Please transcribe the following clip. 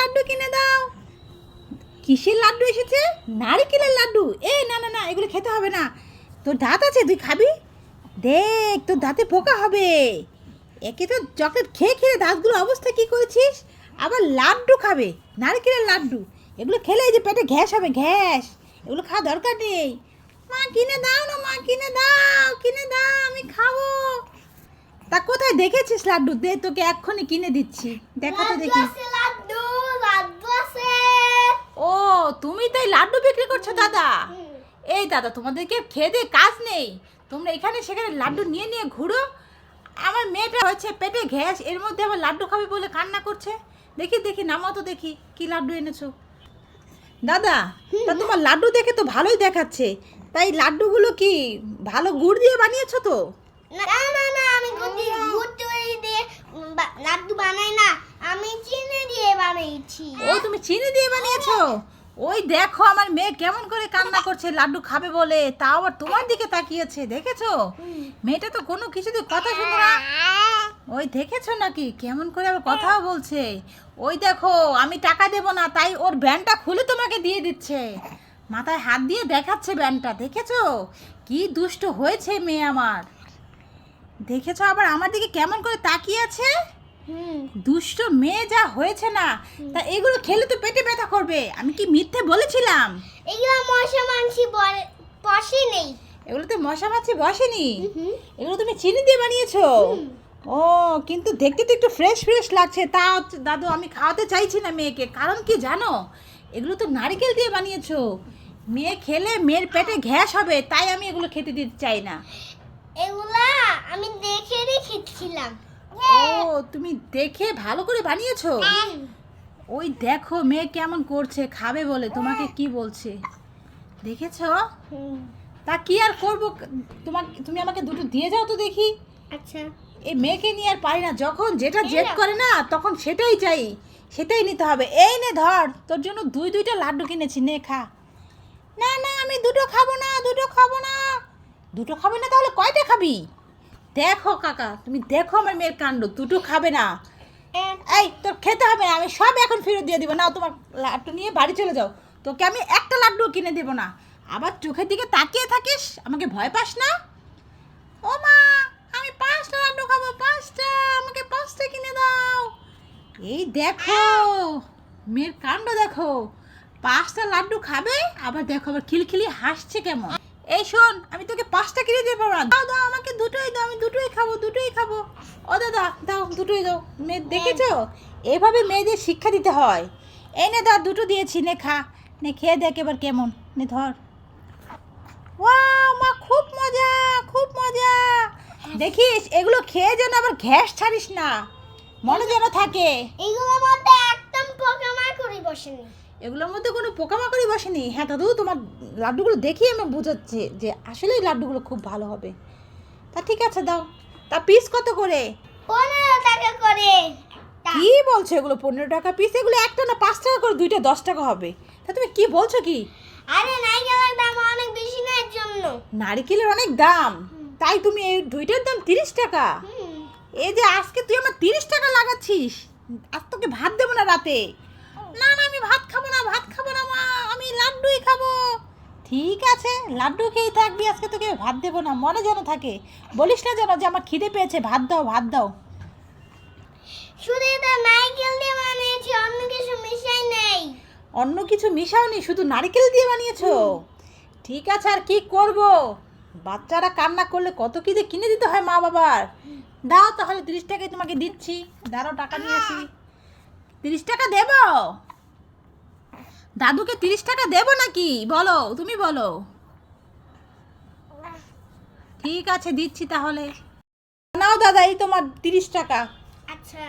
লাড্ডু কিনে দাও। কিসের লাড্ডু এসেছে? নারকেলের লাড্ডু। এ না না না এগুলো খেতে হবে না। তোর দাঁত আছে তুই খাবি? দেখ তোর দাঁতে পোকা হবে। একে তো চকলেট খেয়ে খেয়ে দাঁতগুলো অবস্থা কি করেছিস? আবার লাড্ডু খাবে নারকেলের লাড্ডু। এগুলো খেলে যে পেটে ঘ্যাস হবে ঘ্যাস। এগুলো খাওয়া দরকার নেই। মা কিনে দাও না মা কিনে দাও কিনে দাও আমি খাব। তা কোথায় দেখেছিস লাড্ডু? দে তোকে এক্ষুনি কিনে দিচ্ছি। দেখা তো দেখি। লাড্ডু বিক্রি করছ দাদা? এই দাদা তোমাদেরকে খেয়ে দিয়ে কাজ নেই। তোমরা এখানে সেখানে লাড্ডু নিয়ে নিয়ে ঘুরো। আমার মেয়েটা হয়েছে পেটে গ্যাস এর মধ্যে আবার লাড্ডু খাবে বলে কান্না করছে। দেখি দেখি নামাও তো দেখি কি লাড্ডু এনেছো। দাদা তা তোমার লাড্ডু দেখে তো ভালোই দেখাচ্ছে। তাই লাড্ডুগুলো কি ভালো গুড় দিয়ে বানিয়েছো তো? না না না আমি গুড় দিয়ে লাড্ডু বানাই না আমি চিনি দিয়ে বানাইছি। ও তুমি চিনি দিয়ে বানিয়েছো? ওই দেখো, আমার মেয়ে কেমন করে কান্না করছে, লাড্ডু খাবে বলে। তাও আবার তোমার দিকে তাকিয়েছে, দেখেছ? মেয়েটা তো কোনো কিছুতে কথা শুনে না। ওই দেখেছ নাকি? কেমন করে আবার কথাও বলছে। ওই দেখো, আমি টাকা দেব না, তাই ওর ব্যান্ডটা খুলে তোমাকে দিয়ে দিচ্ছে। মাথায় হাত দিয়ে দেখাচ্ছে ব্যান্ডটা দেখেছ? কি দুষ্ট হয়েছে মেয়ে আমার। দেখেছ আবার আমার দিকে কেমন করে তাকিয়ে আছে? দুষ্ট মেয়ে যা হয়েছে না তা এগুলো খেলে তো পেটে ব্যথা করবে। আমি কি মিথ্যে বলেছিলাম? এগুলো মশা বলে পশে নেই। এগুলোতে মশা মাছি বসেনি। এগুলো তুমি চিনি দিয়ে বানিয়েছো? ও কিন্তু দেখতে তো একটু ফ্রেশ ফ্রেশ লাগছে। তা দাদু আমি খাওয়াতে চাইছি না মেয়েকে। কারণ কি জানো? এগুলো তো নারকেল দিয়ে বানিয়েছো। মেয়ে খেলে মেয়ের পেটে গ্যাস হবে তাই আমি এগুলো খেতে দিতে চাই না। এগুলা আমি দেখে রেখেছিলাম। ও তুমি দেখে ভালো করে বানিয়েছো? ওই দেখো মেয়ে কেমন করছে খাবে বলে তোমাকে কি বলছে? দেখেছ? তা কি আর করব? তোমাকে তুমি আমাকে দুটো দিয়ে যাও তো দেখি। আচ্ছা। এই মেয়েকে নিয়ে আর পারি না যখন যেটা জেদ করে না তখন সেটাই চাই সেটাই নিতে হবে। এই নে ধর তোর জন্য দুই দুইটা লাড্ডু কিনেছি নে খা। না না আমি দুটো খাব না দুটো খাব না। দুটো খাবে না তাহলে কয়টা খাবি? দেখো কাকা তুমি দেখো আমার মেয়ের কাণ্ড দুটো খাবে না। এই তোর খেতে হবে না আমি সব এখন ফেরত দিয়ে দিব। না তোমার লাড্ডু নিয়ে বাড়ি চলে যাও। তোকে আমি একটা লাড্ডু কিনে দেবো না। আবার চোখের দিকে তাকিয়ে থাকিস আমাকে ভয় পাস না? ও মা আমি পাঁচটা লাড্ডু খাব পাঁচটা আমাকে পাঁচটা কিনে দাও। এই দেখো মেয়ের কাণ্ড দেখো। পাঁচটা লাড্ডু খাবে আবার দেখো আবার খিলখিলি হাসছে কেমন। এই শোন, আমি তোকে পাঁচটা কিনে দিতে পারব দাও দাও, আমাকে দুটোই দাও, আমি দুটোই খাব দুটোই খাব। ও দাদা, দাও, দুটোই দাও। মেয়ে, দেখেছ? এভাবে মেয়েদের শিক্ষা দিতে হয়। এই নে ধর দুটো দিয়েছি, নে খা। নে, খেয়ে দেখ এবার কেমন। নে, ধর। ওয়াও, মা, খুব মজা খুব মজা। দেখিস, এগুলো খেয়ে যেন আবার গ্যাস ছাড়িস না। মনে যেন থাকে। এগুলোর মধ্যে একদম পোকামাকড়ি বসেনি এগুলোর মধ্যে কোনো পোকামাকড়ি বসেনি। হ্যাঁ দাদু তোমার লাড্ডুগুলো দেখি আমার বোঝাচ্ছে যে আসলেই লাড্ডুগুলো খুব ভালো হবে। তা ঠিক আছে দাও। তা পিস কত করে? পনেরো টাকা করে। কি বলছো এগুলো? পনেরো টাকা পিস এগুলো একটা না পাঁচ টাকা করে দুইটা দশ টাকা হবে। তা তুমি কি বলছো কি? আরে নাইকেলের দাম অনেক বেশি না এর জন্য। নারিকেলের অনেক দাম। তাই তুমি এই দুইটার দাম তিরিশ টাকা? এই যে আজকে তুই আমার তিরিশ টাকা লাগাচ্ছিস আজ তোকে ভাত দেবো না রাতে। না না আমি ভাত খাব না মা আমি লাড্ডুই খাব ঠিক আছে লাড্ডু খেয়েই থাকবি আজকে তোকে ভাত দেবো না মনে যেন থাকে। বলিস না যেন যে আমার খিদে পেয়েছে ভাত দাও ভাত দাও। শুধু এটা নাইকেল দিয়ে বানিয়েছি অন্য কিছু মিশাই নেই। অন্য কিছু মিশাওনি শুধু নারকেল দিয়ে বানিয়েছো? ঠিক আছে আর কি করব? বাচ্চারা কান্না করলে কত কি দিয়ে কিনে দিতে হয় মা বাবার। দাও তাহলে তিরিশ টাকাই তোমাকে দিচ্ছি দাঁড়াও টাকা নিয়ে আসি। তিরিশ টাকা দেব? দাদুকে তিরিশ টাকা দেবো নাকি? বলো, তুমি বলো। ঠিক আছে, দিচ্ছি তাহলে। নাও দাদা, এই তোমার তিরিশ টাকা। আচ্ছা।